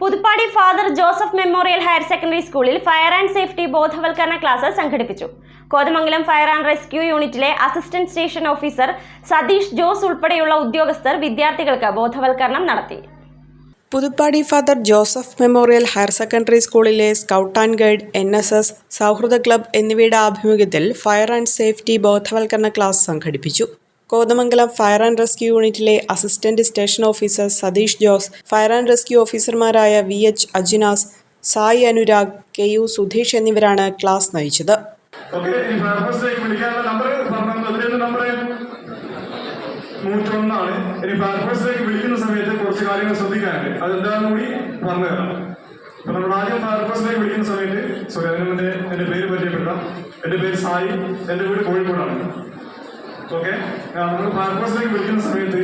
Puthuppady father Joseph memorial higher secondary സ്കൂളിൽ fire and safety ബോധവൽക്കരണ class സംഘടിപ്പിച്ചു. Kothamangalam fire and rescue യൂണിറ്റിലെ assistant station officer Satheesh Jose ഉൾപ്പെടെയുള്ള ഉദ്യോഗസ്ഥർ വിദ്യാർത്ഥികൾക്ക് ബോധവൽക്കരണം നടത്തി. Puthuppady father Joseph memorial higher secondary സ്കൂളിലെ scout and guide N S S Souhrida club എന്നിവയുടെ ആഭിമുഖ്യത്തിൽ ഫയർ ആൻഡ് സേഫ്റ്റി ബോധവൽക്കരണ ക്ലാസ് സംഘടിപ്പിച്ചു. കോതമംഗലം ഫയർ ആൻഡ് റെസ്ക്യൂ യൂണിറ്റിലെ assistant station officer Satheesh Jose fire and rescue ഓഫീസർമാരായ V H Ajinas Sai Anurag K U Sudheesh എന്നിവരാണ് class നയിച്ചത്. നൂറ്റൊന്നാണ്. ഫയർഫോഴ്സിലേക്ക് വിളിക്കുന്ന കുറച്ച് കാര്യങ്ങൾ ശ്രദ്ധിക്കാനുണ്ട്. കൂടി പറഞ്ഞു നമ്മൾ ആദ്യം ഫയർഫോഴ്സിലേക്ക് വിളിക്കുന്ന സമയത്ത് സോറി എന്റെ പേര് പരിചയപ്പെടാം എന്റെ പേര് സായി എന്റെ വീട് കോഴിക്കോടാണ്. ഓക്കെ നമ്മൾ ഫയർഫോഴ്സിലേക്ക് വിളിക്കുന്ന സമയത്ത്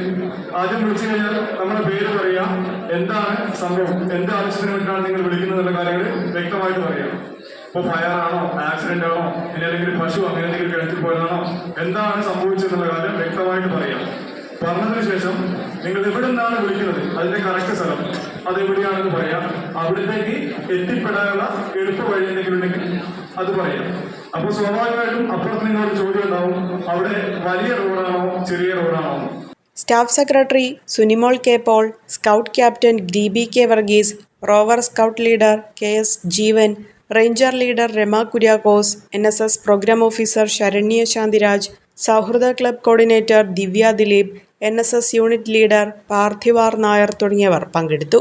ആദ്യം വിളിച്ചു കഴിഞ്ഞാൽ നമ്മുടെ പേര് പറയാ. എന്താണ് സംഭവം? എന്ത് ആവശ്യത്തിന് വേണ്ടിയിട്ടാണ് നിങ്ങൾ വിളിക്കുന്നത് എന്നുള്ള കാര്യങ്ങൾ വ്യക്തമായിട്ട് പറയാം. ഇപ്പൊ ഫയർ ആണോ? ആക്സിഡന്റ് ആണോ? ഇനി അല്ലെങ്കിൽ പശു അങ്ങനെ എന്തെങ്കിലും കിണറ്റിൽ പോയതാണോ? എന്താണ് സംഭവിച്ചതെന്നുള്ള കാര്യം വ്യക്തമായിട്ട് പറയാം. പറഞ്ഞതിന് ശേഷം നിങ്ങൾ എവിടെ നിന്നാണ് വിളിക്കുന്നത്? അതിന്റെ കറക്റ്റ് സ്ഥലം അത് എവിടെയാണെന്ന് പറയാം. അവിടത്തേക്ക് എത്തിപ്പെടാനുള്ള എളുപ്പ വഴി എന്തെങ്കിലും ഉണ്ടെങ്കിൽ അത് പറയാം. അപ്പൊ സ്വാഭാവികമായിട്ടും അപ്പുറത്ത് നിന്നോട് ചോദ്യം ഉണ്ടാവും. അവിടെ വലിയ റോഡാണോ ചെറിയ റോഡാണോ? Staff secretary Sunimol K Paul scout captain D B K Varghese rover scout leader K S Jeevan ranger leader Rama Kuriakose N S S programme officer Saranya Santhiraj Souhrida club coordinator Divya Dileep N S S unit leader Parthivar Nair തുടങ്ങിയവർ പങ്കെടുത്തു.